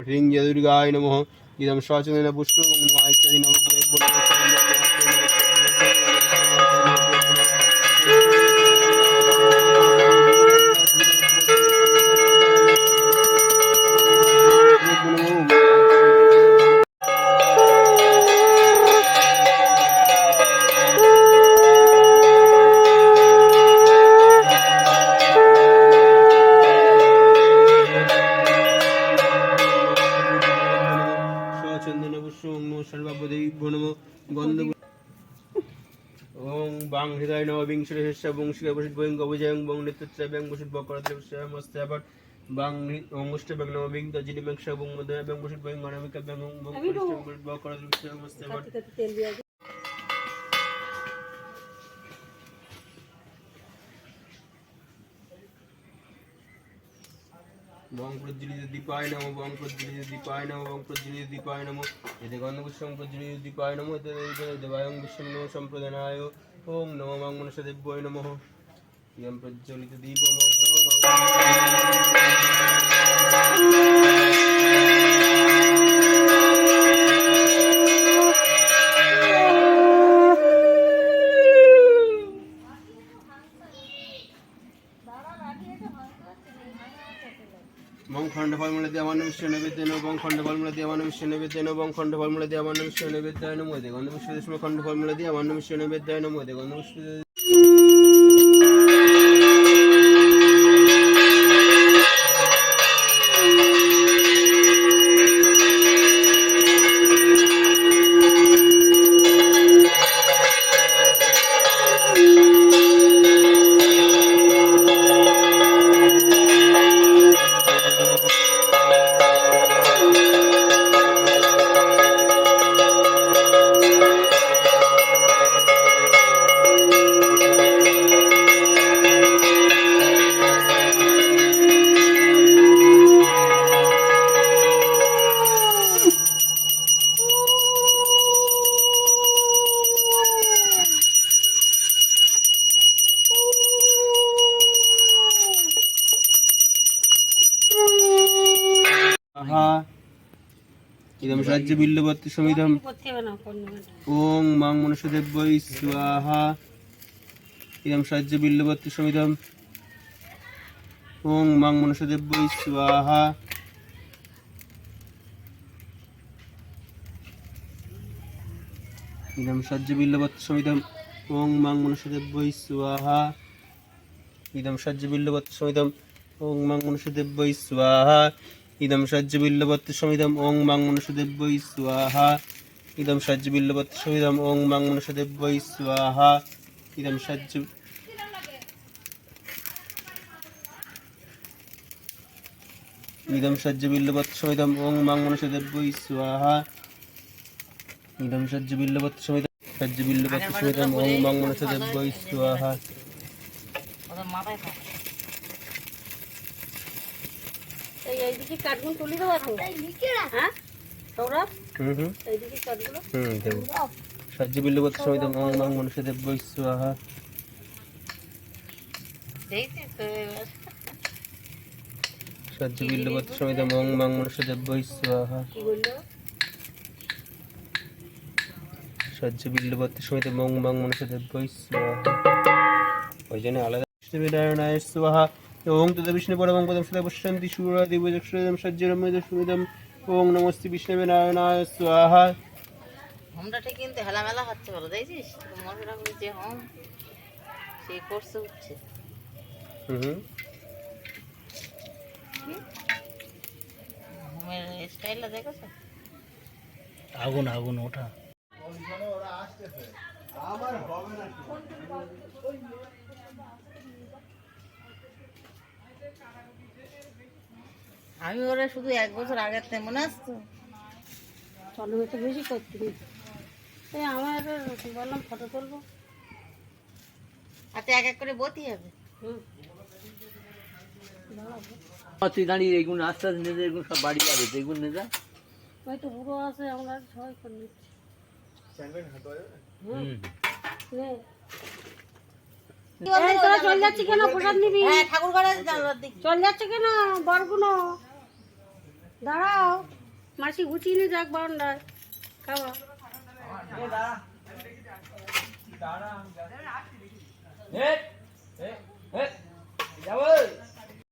কঠিন জয় দুর্গায় নম গীতম সচেতন পুষ্প নম ইত্যাদি নম পুষ্পং নমঃ গন্ধ ওং বাং হৃদয় নম বিংশরেশ বংশিকা বসিত বৈং অবজয়ং বং নেতৃত্ব বসিত আবার বাং অঙ্গুষ্ঠ ব্যাং নব বিং তজিনি সবং মধ্য ব্যাং বসিত বৈং অনামিকা ব্যাং বং বকরতে মস্তে আবার তেল দিয়ে আছে। বং প্রজ্বলিত দীপায় নম বং প্রজ্বলিত দীপায় নম বং প্রজ্বলিত দীপায় নম। এতে গন্ধপুষ্পং প্রজ্বলিত দীপায় নম, এতে দেবায়ং বিষ্ণু নম, সম্প্রদানায় ওম নম মাং মনসা দেব্যয় নম। ইয়ং প্রজ্বলিত দীপ বং খণ্ড ফলমূলে দেওয়ান বিশ্ব ফলমূল বং খণ্ড ফলমূলে দেওয়ান বিশ্ব নৈবেদ্য বং খণ্ড ফলমূলে বিশ্ব নৈবেদ্যায় নমো দে গন্ধ বিশ্ব দেশম খণ্ড ফলমূলে বিশ্ব নৈবেদ্যায় নমো দে গন্ধ বিশ্ব আহা ইদম সাহায্য বিল্লবত্তি সমিধম। ওং মাং মনুষ্যদেব্যই স্বাহা। ইদম সাহায্য বিল্লবত্তি সমিধম। ওং মাং মনুষ্যদেব্যই স্বাহা। ইদম সাহায্য বিল্লবত্তি সমিধম। ওং মাং মনুষ্যদেব্যই স্বাহা। ইদম সাহায্য বিল্লবত্তি সমিধম। ওং মাং মনুষ্যদেব্যই স্বাহা। ইদম সাহায্য বিল্লবত্তি সমিধম ওং মাং মনুষ্যদেব্যই স্বাহা। ইদম সাহায্য বিল্লবত্তি সমিধম ওং মাং মনুষ্যদেব্যই স্বাহা। ইদম সাহায্য ইদম সাহায্য বিল্লবত্তি সমিধম ওং মাং মনুষ্যদেব্যই স্বাহা। ইদম সাহায্য বিল্লবত্তি সমিধম সাহায্য বিল্লবত্তি সমিধম ওং মাং মনুষ্যদেব্যই স্বাহা। মাথায় এই এইদিকে কাঠগুলো তুলে দেবো তো হ্যাঁ? সৌরভ? এইদিকে কাঠগুলো। হুম দেবো। সাহায্য মাং মনুষ্যদেব্যই স্বাহা দেখছিস তো এবার? সাহায্য বিল্লবত্তি সমিধম ওং মাং মনুষ্যদেব্যই স্বাহা কি বলল? সহ্য বিল্লবত্তি সমিত মং মং মনুষ্যদেব্যই স্বাহা ওই জন্য আলাদা বিষ্ণুবিনারায়ণায় স্বাহা। ওং তদ বিষ্ণু পরমং পদম সদা পশ্যন্তি শূরা দেবচক্ষুরদম সজ্জরম্যদ সুমিদম ওং নমস্তে বিষ্ণুবিনারায়ণায় স্বাহা। হোমটা কিন্তু হেলামেলা হচ্ছে বলো দেখছিস? মশলা করে যে হোম সেই কোর্সে উঠছে হুম হোমের স্টাইলটা দেখেছ? আগুন আগুন ওঠা। আমি ওরা শুধু এক বছর আগের থেকে মনে আসতো চলো বেশি করতে এই আমার বললাম ফটো তুলবো? আচ্ছা এক এক করে বতি হবে। তুই দাঁড়িয়ে এগুলো আস্তে আস্তে এগুলো সব বাড়ি যাবে তো এগুলো নেজা ওই তো বুড়ো আছে আমরা সবাই করে নিচ্ছি। হুম। চল যাচ্ছি কেন? প্রসাদ নিবি? হ্যাঁ ঠাকুর ঘরে চল যাচ্ছে কেন? বরগুনো? দাঁড়াও মাসি গুছিয়ে নিয়ে যাক বারান্দায়। খাওয়া। দাঁড়া